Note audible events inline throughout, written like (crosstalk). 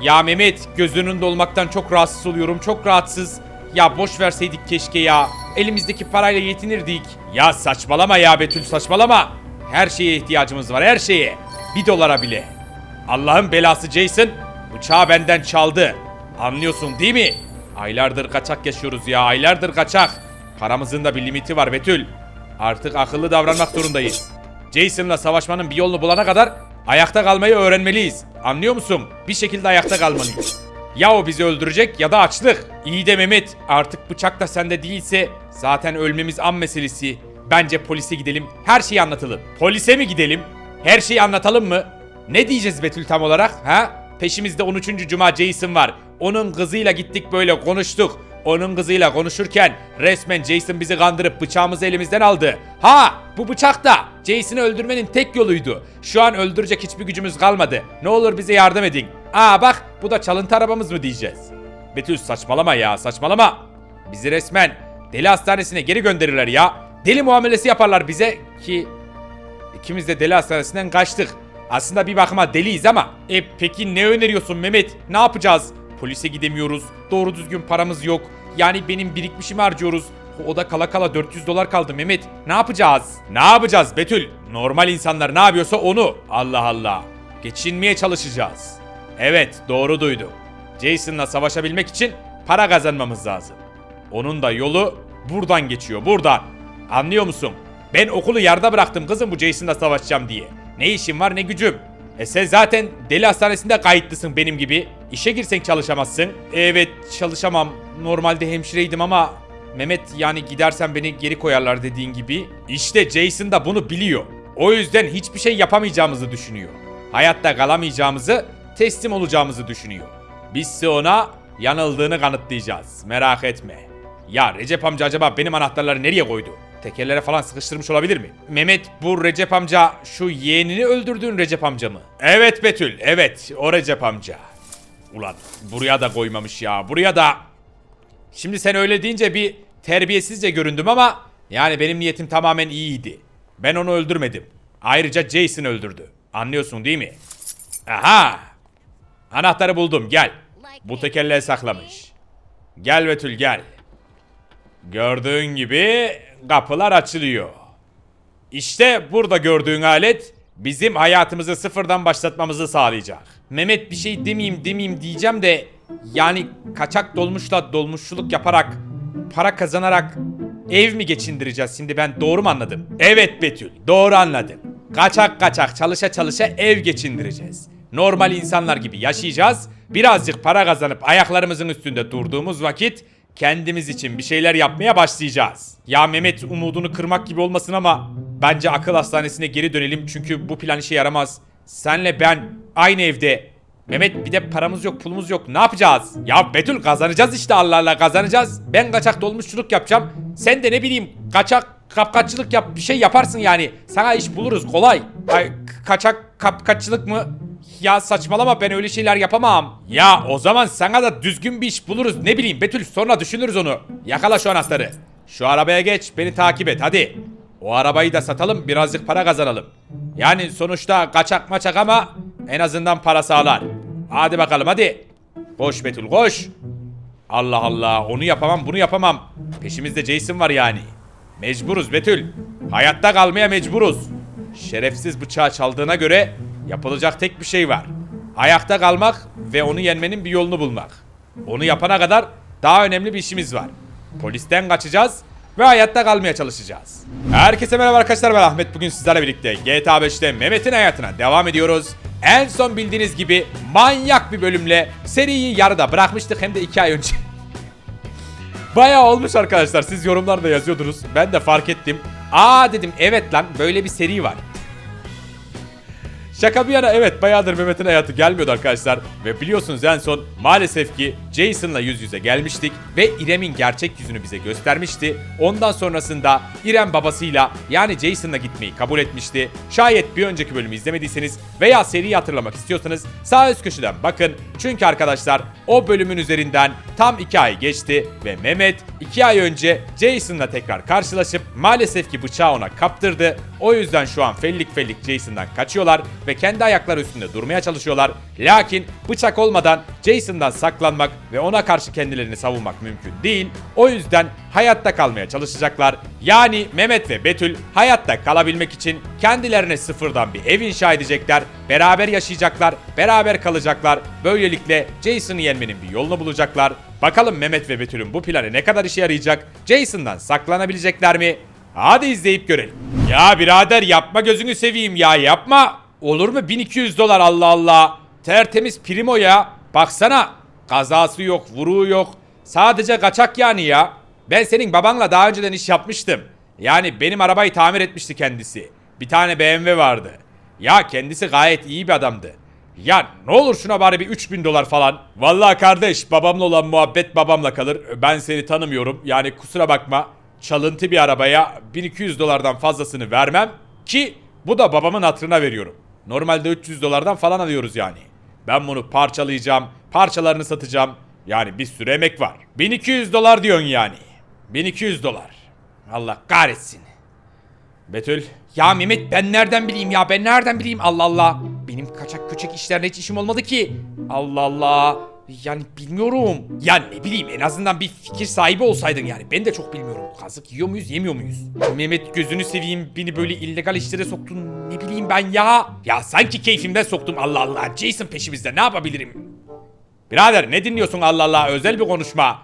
Ya Mehmet gözünün önünde olmaktan çok rahatsız oluyorum. Çok rahatsız. Ya boş verseydik keşke ya. Elimizdeki parayla yetinirdik. Ya saçmalama ya Betül saçmalama. Her şeye ihtiyacımız var her şeye. Bir dolara bile. Allah'ın belası Jason bıçağı benden çaldı. Anlıyorsun değil mi? Aylardır kaçak yaşıyoruz ya aylardır kaçak. Paramızın da bir limiti var Betül. Artık akıllı davranmak zorundayız. Jason'la savaşmanın bir yolunu bulana kadar ayakta kalmayı öğrenmeliyiz. Anlıyor musun? Bir şekilde ayakta kalmalıyız. Ya o bizi öldürecek ya da açlık. İyi de Mehmet artık bıçak da sende değilse zaten ölmemiz an meselesi. Bence polise gidelim her şeyi anlatalım. Polise mi gidelim? Her şeyi anlatalım mı? Ne diyeceğiz Betül tam olarak ha? Peşimizde 13. Cuma Jason var. Onun kızıyla gittik böyle konuştuk. Onun kızıyla konuşurken resmen Jason bizi kandırıp bıçağımızı elimizden aldı. Ha bu bıçak da Jason'ı öldürmenin tek yoluydu. Şu an öldürecek hiçbir gücümüz kalmadı. Ne olur bize yardım edin. Aa bak bu da çalıntı arabamız mı diyeceğiz. Betül saçmalama ya saçmalama. Bizi resmen deli hastanesine geri gönderirler ya. Deli muamelesi yaparlar bize ki İkimiz de deli hastanesinden kaçtık. Aslında bir bakıma deliyiz ama. E peki ne öneriyorsun Mehmet? Ne yapacağız? Polise gidemiyoruz. Doğru düzgün paramız yok. Yani benim birikmişimi harcıyoruz. O da kala kala 400 dolar kaldı Mehmet. Ne yapacağız? Ne yapacağız Betül? Normal insanlar ne yapıyorsa onu. Allah Allah. Geçinmeye çalışacağız. Evet doğru duydum. Jason'la savaşabilmek için para kazanmamız lazım. Onun da yolu buradan geçiyor buradan. Anlıyor musun? Ben okulu yarıda bıraktım kızım bu Jason'la savaşacağım diye. Ne işim var ne gücüm. E sen zaten deli hastanesinde kayıtlısın benim gibi. İşe girsen çalışamazsın. Evet çalışamam. Normalde hemşireydim ama Mehmet yani gidersen beni geri koyarlar dediğin gibi. İşte Jason da bunu biliyor. O yüzden hiçbir şey yapamayacağımızı düşünüyor. Hayatta kalamayacağımızı, teslim olacağımızı düşünüyor. Bizse ona yanıldığını kanıtlayacağız. Merak etme. Ya Recep amca acaba benim anahtarları nereye koydu? Tekerlere falan sıkıştırmış olabilir mi? Mehmet bu Recep amca şu yeğenini öldürdüğün Recep amca mı? Evet Betül evet o Recep amca. Ulan buraya da koymamış ya buraya da. Şimdi sen öyle deyince bir terbiyesizce göründüm ama yani benim niyetim tamamen iyiydi. Ben onu öldürmedim. Ayrıca Jason öldürdü. Anlıyorsun değil mi? Aha! Anahtarı buldum gel. Bu tekerleğe saklamış. Gel Betül gel. Gördüğün gibi kapılar açılıyor. İşte burada gördüğün alet bizim hayatımızı sıfırdan başlatmamızı sağlayacak. Mehmet bir şey demeyeyim demeyeyim diyeceğim de yani kaçak dolmuşla dolmuşçuluk yaparak para kazanarak ev mi geçindireceğiz şimdi ben doğru mu anladım? Evet Betül doğru anladın. Kaçak kaçak çalışa çalışa ev geçindireceğiz. Normal insanlar gibi yaşayacağız. Birazcık para kazanıp ayaklarımızın üstünde durduğumuz vakit kendimiz için bir şeyler yapmaya başlayacağız. Ya Mehmet umudunu kırmak gibi olmasın ama bence akıl hastanesine geri dönelim çünkü bu plan işe yaramaz. Senle ben aynı evde. Mehmet bir de paramız yok pulumuz yok ne yapacağız? Ya Betül kazanacağız işte Allah Allah kazanacağız. Ben kaçak dolmuşçuluk yapacağım. Sen de ne bileyim kaçak kapkaççılık yap bir şey yaparsın yani. Sana iş buluruz kolay. Ay, kaçak kapkaççılık mı? Ya saçmalama ben öyle şeyler yapamam. Ya o zaman sana da düzgün bir iş buluruz ne bileyim Betül sonra düşünürüz onu. Yakala şu anahtarı. Şu arabaya geç beni takip et hadi. O arabayı da satalım birazcık para kazanalım. Yani sonuçta kaçak maçak ama en azından para sağlar. Hadi bakalım hadi. Koş Betül koş. Allah Allah onu yapamam bunu yapamam. Peşimizde Jason var yani. Mecburuz Betül. Hayatta kalmaya mecburuz. Şerefsiz bıçağı çaldığına göre yapılacak tek bir şey var. Ayakta kalmak ve onu yenmenin bir yolunu bulmak. Onu yapana kadar daha önemli bir işimiz var. Polisten kaçacağız ve hayatta kalmaya çalışacağız. Herkese merhaba arkadaşlar ben Ahmet. Bugün sizlerle birlikte GTA 5'te Mehmet'in hayatına devam ediyoruz. En son bildiğiniz gibi manyak bir bölümle seriyi yarıda bırakmıştık hem de 2 ay önce. (laughs) Bayağı olmuş arkadaşlar. Siz yorumlarda yazıyordunuz. Ben de fark ettim. Aa dedim evet lan böyle bir seri var. Şaka bir yana evet bayağıdır Mehmet'in hayatı gelmiyordu arkadaşlar. Ve biliyorsunuz en son maalesef ki Jason'la yüz yüze gelmiştik ve İrem'in gerçek yüzünü bize göstermişti. Ondan sonrasında İrem babasıyla yani Jason'la gitmeyi kabul etmişti. Şayet bir önceki bölümü izlemediyseniz veya seriyi hatırlamak istiyorsanız sağ üst köşeden bakın. Çünkü arkadaşlar o bölümün üzerinden tam 2 ay geçti ve Mehmet 2 ay önce Jason'la tekrar karşılaşıp maalesef ki bıçağı ona kaptırdı. O yüzden şu an fellik fellik Jason'dan kaçıyorlar ve kendi ayakları üstünde durmaya çalışıyorlar. Lakin bıçak olmadan Jason'dan saklanmak ve ona karşı kendilerini savunmak mümkün değil. O yüzden hayatta kalmaya çalışacaklar. Yani Mehmet ve Betül hayatta kalabilmek için kendilerine sıfırdan bir ev inşa edecekler. Beraber yaşayacaklar, beraber kalacaklar. Böylelikle Jason'ı yenmenin bir yolunu bulacaklar. Bakalım Mehmet ve Betül'ün bu planı ne kadar işe yarayacak? Jason'dan saklanabilecekler mi? Hadi izleyip görelim. Ya birader yapma gözünü seveyim ya yapma. Olur mu 1200 dolar Allah Allah. Tertemiz primo ya. Baksana. Kazası yok, vuruğu yok. Sadece kaçak yani ya. Ben senin babanla daha önceden iş yapmıştım. Yani benim arabayı tamir etmişti kendisi. Bir tane BMW vardı. Ya kendisi gayet iyi bir adamdı. Ya ne olur şuna bari bir 3000 dolar falan. Vallahi kardeş babamla olan muhabbet babamla kalır. Ben seni tanımıyorum. Yani kusura bakma. Çalıntı bir arabaya 1200 dolardan fazlasını vermem. Ki bu da babamın hatırına veriyorum. Normalde 300 dolardan falan alıyoruz yani. Ben bunu parçalayacağım. Parçalarını satacağım. Yani bir sürü emek var. 1200 dolar diyorsun yani. 1200 dolar. Allah kahretsin. Betül. Ya Mehmet ben nereden bileyim ya ben nereden bileyim Allah Allah. Benim kaçak köçek işlerine hiç işim olmadı ki. Allah Allah. Yani bilmiyorum. Ya ne bileyim en azından bir fikir sahibi olsaydın yani. Ben de çok bilmiyorum. Kazık yiyor muyuz yemiyor muyuz? Mehmet gözünü seveyim beni böyle illegal işlere soktun. Ne bileyim ben ya. Ya sanki keyfimden soktum Allah Allah. Jason peşimizde ne yapabilirim? Birader ne dinliyorsun Allah Allah özel bir konuşma.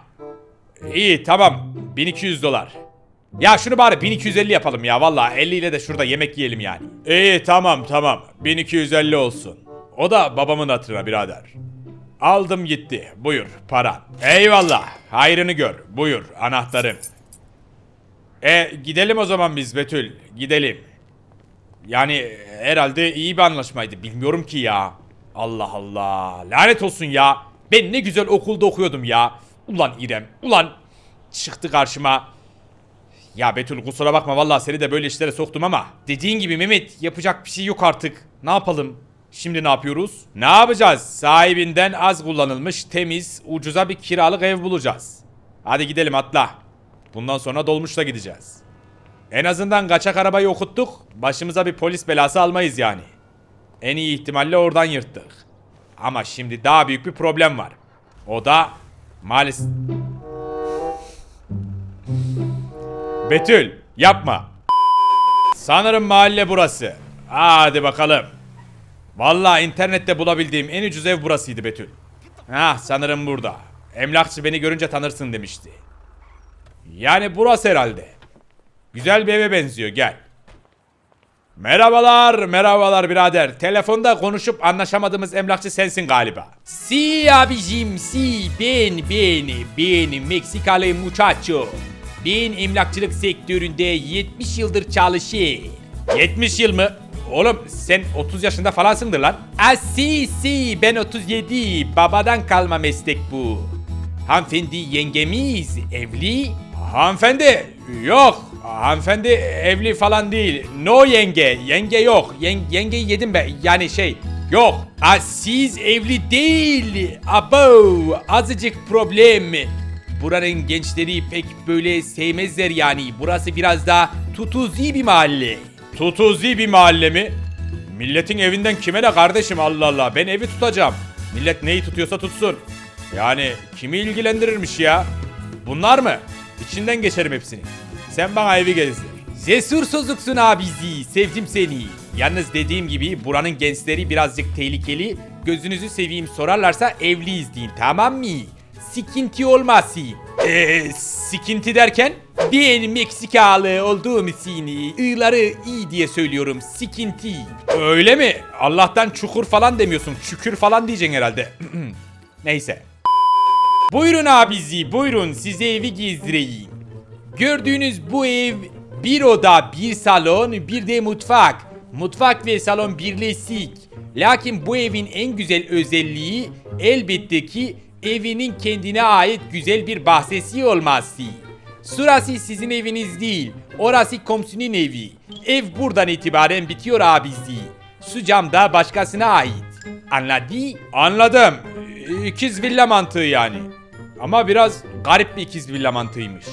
İyi tamam 1200 dolar. Ya şunu bari 1250 yapalım ya valla 50 ile de şurada yemek yiyelim yani. İyi tamam tamam 1250 olsun. O da babamın hatırına birader. Aldım gitti buyur paran. Eyvallah hayrını gör buyur anahtarım. E gidelim o zaman biz Betül gidelim. Yani herhalde iyi bir anlaşmaydı bilmiyorum ki ya. Allah Allah lanet olsun ya. Ben ne güzel okulda okuyordum ya. Ulan İrem ulan çıktı karşıma. Ya Betül kusura bakma vallahi seni de böyle işlere soktum ama dediğin gibi Mehmet yapacak bir şey yok artık. Ne yapalım? Şimdi ne yapıyoruz? Ne yapacağız? Sahibinden az kullanılmış, temiz, ucuza bir kiralık ev bulacağız. Hadi gidelim atla. Bundan sonra dolmuşla gideceğiz. En azından kaçak arabayı okuttuk. Başımıza bir polis belası almayız yani. En iyi ihtimalle oradan yırttık. Ama şimdi daha büyük bir problem var. O da maalesef... Betül yapma. Sanırım mahalle burası. Hadi bakalım. Vallahi internette bulabildiğim en ucuz ev burasıydı Betül. Hah sanırım burada. Emlakçı beni görünce tanırsın demişti. Yani burası herhalde. Güzel bir eve benziyor gel. Merhabalar, merhabalar birader. Telefonda konuşup anlaşamadığımız emlakçı sensin galiba. Si abicim, si ben, ben, ben Meksikalı muchacho. Ben emlakçılık sektöründe 70 yıldır çalışıyorum. 70 yıl mı? Oğlum sen 30 yaşında falansındır lan. Ah si ben 37. Babadan kalma meslek bu. Hanımefendi yengemiz evli. Hanımefendi yok. Hanımefendi evli falan değil. No yenge. Yenge yok. Yen, yengeyi yedim ben. Yani şey yok. Ah, siz evli değil. Abo azıcık problem. Buranın gençleri pek böyle sevmezler yani. Burası biraz daha tutuzi bir mahalle. Tutuzi bir mahalle mi? Milletin evinden kime ne kardeşim Allah Allah. Ben evi tutacağım. Millet neyi tutuyorsa tutsun. Yani kimi ilgilendirirmiş ya? Bunlar mı? İçinden geçerim hepsini. Sen bana evi gezdir. Cesur sözlüksün abizi. Sevdim seni. Yalnız dediğim gibi buranın gençleri birazcık tehlikeli. Gözünüzü seveyim sorarlarsa evliyiz deyin tamam mı? Sikinti olmasın. Eee sikinti derken? Ben Meksikalı olduğum için ı'ları iyi diye söylüyorum. Sikinti. Öyle mi? Allah'tan çukur falan demiyorsun. Çükür falan diyeceksin herhalde. (clears throat) Neyse. Buyurun abizi buyurun size evi gezdireyim. Gördüğünüz bu ev bir oda, bir salon, bir de mutfak. Mutfak ve salon birleşik. Lakin bu evin en güzel özelliği elbette ki evinin kendine ait güzel bir bahçesi olması. Surası sizin eviniz değil, orası komşunun evi. Ev buradan itibaren bitiyor abisi. Su cam da başkasına ait. Anladı? Anladım. İkiz villa mantığı yani. Ama biraz garip bir ikiz villa mantığıymış.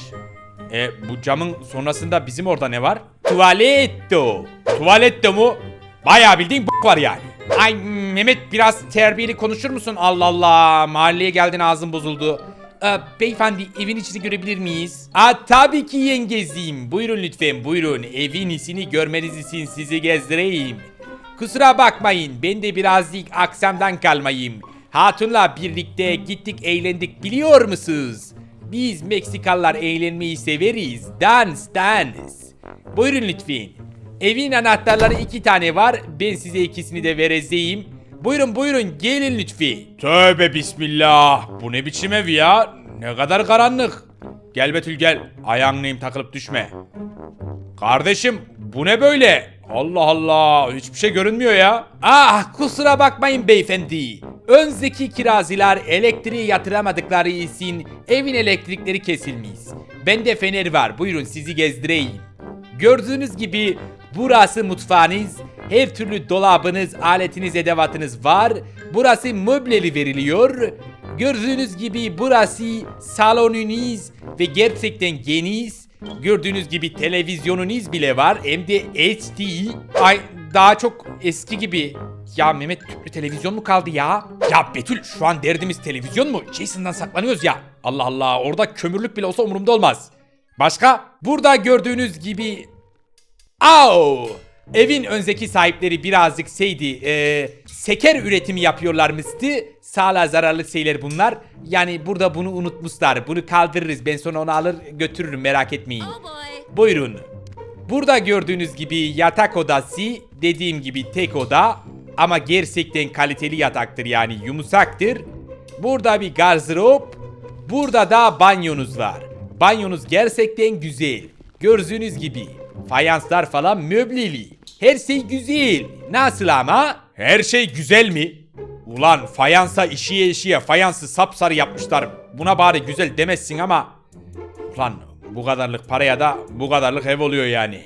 E bu camın sonrasında bizim orada ne var? Tuvaletto. Tuvaletto mu? Bayağı bildiğin b- var yani. Ay Mehmet biraz terbiyeli konuşur musun? Allah Allah mahalleye geldin ağzın bozuldu. Ee, beyefendi evin içini görebilir miyiz? Aa, tabii ki yengeziyim. Buyurun lütfen buyurun. Evin içini görmeniz için sizi gezdireyim. Kusura bakmayın ben de birazcık aksamdan kalmayayım. Hatunla birlikte gittik eğlendik biliyor musunuz? Biz Meksikalılar eğlenmeyi severiz. Dans dans. Buyurun lütfen. Evin anahtarları iki tane var. Ben size ikisini de vereceğim. Buyurun buyurun gelin lütfen. Tövbe bismillah. Bu ne biçim ev ya? Ne kadar karanlık. Gel Betül gel. Ayağınlayım takılıp düşme. Kardeşim bu ne böyle? Allah Allah hiçbir şey görünmüyor ya. Ah kusura bakmayın beyefendi. Önceki kiraziler elektriği yatıramadıkları için evin elektrikleri kesilmiş. Bende fener var buyurun sizi gezdireyim. Gördüğünüz gibi burası mutfağınız, her türlü dolabınız, aletiniz, edevatınız var. Burası möbleli veriliyor. Gördüğünüz gibi burası salonunuz ve gerçekten geniş. Gördüğünüz gibi televizyonunuz bile var. Hem de HD. Ay daha çok eski gibi. Ya Mehmet tüplü televizyon mu kaldı ya? Ya Betül şu an derdimiz televizyon mu? Jason'dan saklanıyoruz ya. Allah Allah orada kömürlük bile olsa umurumda olmaz. Başka? Burada gördüğünüz gibi Au! Evin önceki sahipleri birazcık şeydi, e, seker üretimi yapıyorlarmıştı. Sağlığa zararlı şeyler bunlar. Yani burada bunu unutmuşlar. Bunu kaldırırız. Ben sonra onu alır götürürüm merak etmeyin. Oh boy. Buyurun. Burada gördüğünüz gibi yatak odası dediğim gibi tek oda ama gerçekten kaliteli yataktır yani yumuşaktır. Burada bir gardırop, burada da banyonuz var. Banyonuz gerçekten güzel. Gördüğünüz gibi fayanslar falan möbleli. Her şey güzel. Nasıl ama? Her şey güzel mi? Ulan fayansa işiye işiye fayansı sapsarı yapmışlar. Buna bari güzel demezsin ama Ulan bu kadarlık paraya da bu kadarlık ev oluyor yani.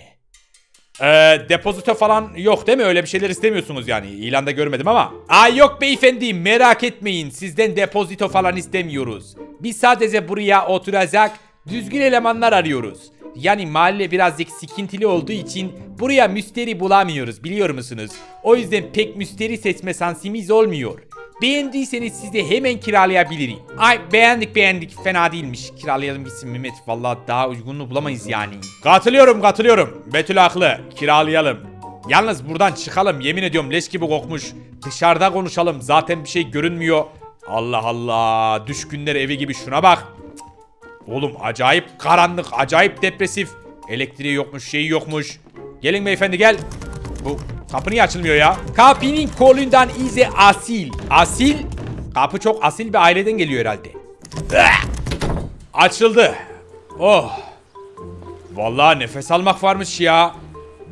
Ee, depozito falan yok değil mi? Öyle bir şeyler istemiyorsunuz yani. İlanda görmedim ama. Ay yok beyefendi merak etmeyin. Sizden depozito falan istemiyoruz. Biz sadece buraya oturacak düzgün elemanlar arıyoruz. Yani mahalle birazcık sikintili olduğu için buraya müşteri bulamıyoruz biliyor musunuz? O yüzden pek müşteri seçme sansimiz olmuyor. Beğendiyseniz size hemen kiralayabilirim. Ay beğendik beğendik fena değilmiş. Kiralayalım gitsin Mehmet. Vallahi daha uygununu bulamayız yani. Katılıyorum katılıyorum. Betül haklı. Kiralayalım. Yalnız buradan çıkalım yemin ediyorum leş gibi kokmuş. Dışarıda konuşalım zaten bir şey görünmüyor. Allah Allah düşkünler evi gibi şuna bak. Oğlum acayip karanlık, acayip depresif. Elektriği yokmuş, şeyi yokmuş. Gelin beyefendi gel. Bu kapı niye açılmıyor ya? Kapının kolundan ize asil. Asil? Kapı çok asil bir aileden geliyor herhalde. Açıldı. Oh. Vallahi nefes almak varmış ya.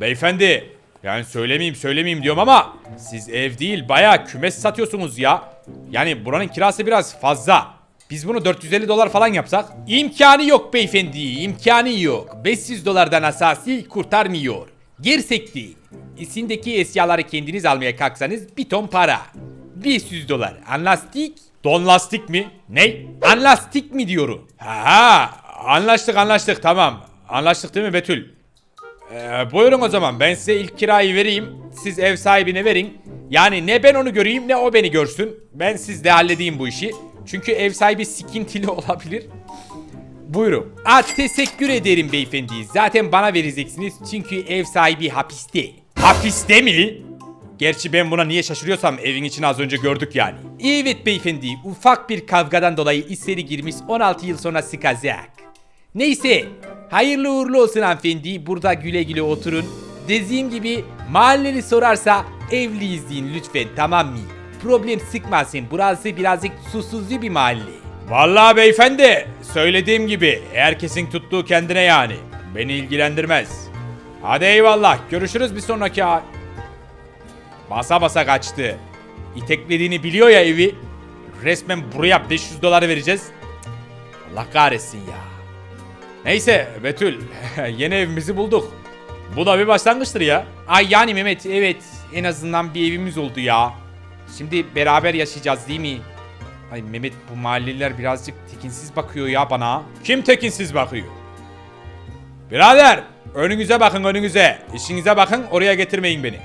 Beyefendi. Yani söylemeyeyim söylemeyeyim diyorum ama siz ev değil bayağı kümes satıyorsunuz ya. Yani buranın kirası biraz fazla. Biz bunu 450 dolar falan yapsak? İmkanı yok beyefendi, imkanı yok. 500 dolardan asası kurtarmıyor. Girsek değil. İçindeki eşyaları kendiniz almaya kalksanız bir ton para. 500 dolar. Anlastik? Don lastik mi? Ne? Anlastik mi diyorum? Ha, anlaştık anlaştık tamam. Anlaştık değil mi Betül? Ee, buyurun o zaman ben size ilk kirayı vereyim. Siz ev sahibine verin. Yani ne ben onu göreyim ne o beni görsün. Ben sizle halledeyim bu işi. Çünkü ev sahibi sikintili (laughs) olabilir. Buyurun. Aa, teşekkür ederim beyefendi. Zaten bana vereceksiniz çünkü ev sahibi hapiste. Hapiste mi? Gerçi ben buna niye şaşırıyorsam evin içini az önce gördük yani. Evet beyefendi ufak bir kavgadan dolayı içeri girmiş 16 yıl sonra sıkacak. Neyse hayırlı uğurlu olsun hanımefendi burada güle güle oturun. Dediğim gibi mahalleli sorarsa evliyiz deyin lütfen tamam mı? Problem sıkmasın burası birazcık susuzlu bir mahalle. Vallahi beyefendi söylediğim gibi herkesin tuttuğu kendine yani. Beni ilgilendirmez. Hadi eyvallah görüşürüz bir sonraki ay. Basa basa kaçtı. İteklediğini biliyor ya evi. resmen buraya 500 dolar vereceğiz. Allah kahretsin ya. Neyse Betül (laughs) yeni evimizi bulduk. Bu da bir başlangıçtır ya. Ay yani Mehmet evet en azından bir evimiz oldu ya. Şimdi beraber yaşayacağız değil mi? Ay Mehmet bu mahalleliler birazcık tekinsiz bakıyor ya bana. Kim tekinsiz bakıyor? Birader önünüze bakın önünüze. İşinize bakın oraya getirmeyin beni.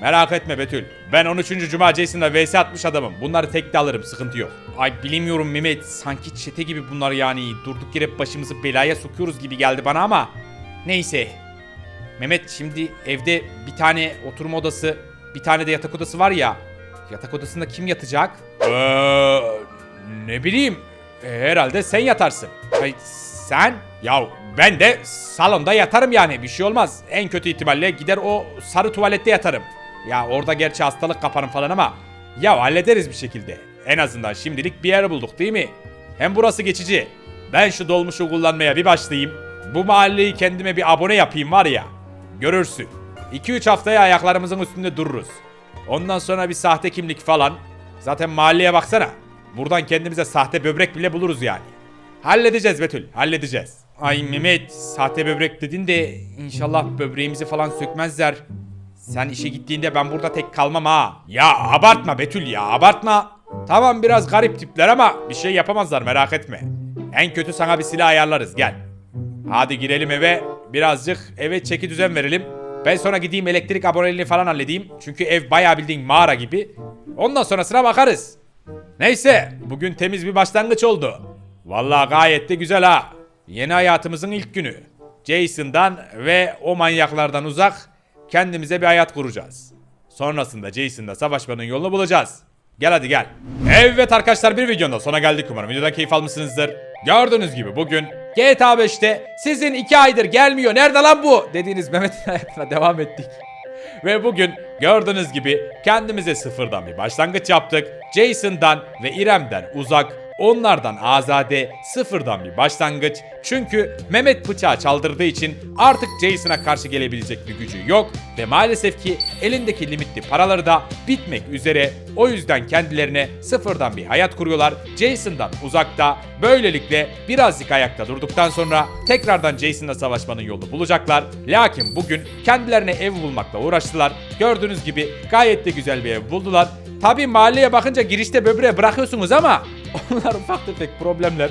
Merak etme Betül. Ben 13. Cuma Jason'la vs atmış adamım. Bunları tek de alırım sıkıntı yok. Ay bilmiyorum Mehmet. Sanki çete gibi bunlar yani. Durduk yere başımızı belaya sokuyoruz gibi geldi bana ama. Neyse. Mehmet şimdi evde bir tane oturma odası, bir tane de yatak odası var ya. Yatak odasında kim yatacak? Eee ne bileyim. E, herhalde sen yatarsın. Ay, sen? Ya ben de salonda yatarım yani bir şey olmaz. En kötü ihtimalle gider o sarı tuvalette yatarım. Ya orada gerçi hastalık kaparım falan ama ya hallederiz bir şekilde. En azından şimdilik bir yer bulduk değil mi? Hem burası geçici. Ben şu dolmuşu kullanmaya bir başlayayım. Bu mahalleyi kendime bir abone yapayım var ya. Görürsün. 2-3 haftaya ayaklarımızın üstünde dururuz. Ondan sonra bir sahte kimlik falan. Zaten mahalleye baksana. Buradan kendimize sahte böbrek bile buluruz yani. Halledeceğiz Betül, halledeceğiz. Ay Mehmet, sahte böbrek dedin de inşallah böbreğimizi falan sökmezler. Sen işe gittiğinde ben burada tek kalmam ha. Ya abartma Betül ya, abartma. Tamam biraz garip tipler ama bir şey yapamazlar merak etme. En kötü sana bir silah ayarlarız gel. Hadi girelim eve, birazcık eve çeki düzen verelim. Ben sonra gideyim elektrik aboneliğini falan halledeyim. Çünkü ev bayağı bildiğin mağara gibi. Ondan sonrasına bakarız. Neyse, bugün temiz bir başlangıç oldu. Vallahi gayet de güzel ha. Yeni hayatımızın ilk günü. Jason'dan ve o manyaklardan uzak kendimize bir hayat kuracağız. Sonrasında Jason'la savaşmanın yolunu bulacağız. Gel hadi gel. Evet arkadaşlar bir videonun da sona geldik umarım. Videodan keyif almışsınızdır. Gördüğünüz gibi bugün GTA 5'te sizin 2 aydır gelmiyor nerede lan bu dediğiniz Mehmet'in (laughs) hayatına devam ettik. Ve bugün gördüğünüz gibi kendimize sıfırdan bir başlangıç yaptık. Jason'dan ve İrem'den uzak, onlardan azade, sıfırdan bir başlangıç. Çünkü Mehmet bıçağı çaldırdığı için artık Jason'a karşı gelebilecek bir gücü yok. Ve maalesef ki elindeki limitli paraları da bitmek üzere. O yüzden kendilerine sıfırdan bir hayat kuruyorlar. Jason'dan uzakta. Böylelikle birazcık ayakta durduktan sonra tekrardan Jason'la savaşmanın yolunu bulacaklar. Lakin bugün kendilerine ev bulmakla uğraştılar. Gördüğünüz gibi gayet de güzel bir ev buldular. Tabi mahalleye bakınca girişte böbreğe bırakıyorsunuz ama onlar ufak tefek problemler.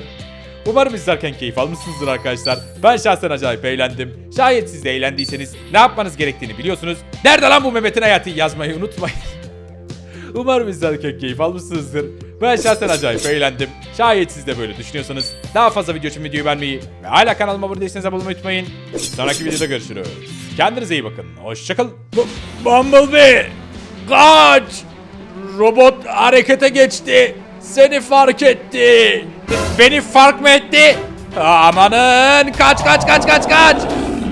Umarım izlerken keyif almışsınızdır arkadaşlar. Ben şahsen acayip eğlendim. Şayet siz de eğlendiyseniz ne yapmanız gerektiğini biliyorsunuz. Nerede lan bu Mehmet'in hayatı yazmayı unutmayın. (laughs) Umarım izlerken keyif almışsınızdır. Ben şahsen acayip eğlendim. Şayet siz de böyle düşünüyorsanız daha fazla video için videoyu beğenmeyi ve hala kanalıma abone değilseniz abone olmayı unutmayın. Sonraki videoda görüşürüz. Kendinize iyi bakın. Hoşçakalın. Bu- Bumblebee! Kaç! Robot harekete geçti. Seni fark etti. Beni fark mı etti? Amanın kaç kaç kaç kaç kaç.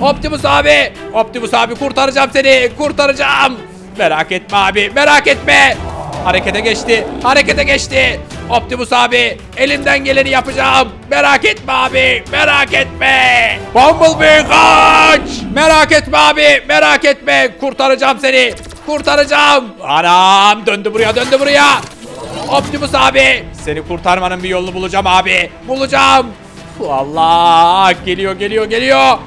Optimus abi. Optimus abi kurtaracağım seni. Kurtaracağım. Merak etme abi merak etme. Harekete geçti. Harekete geçti. Optimus abi elimden geleni yapacağım. Merak etme abi. Merak etme. Bumblebee kaç. Merak etme abi. Merak etme. Kurtaracağım seni. Kurtaracağım. Anam döndü buraya döndü buraya. Optimus abi. Seni kurtarmanın bir yolunu bulacağım abi. Bulacağım. Allah geliyor geliyor geliyor.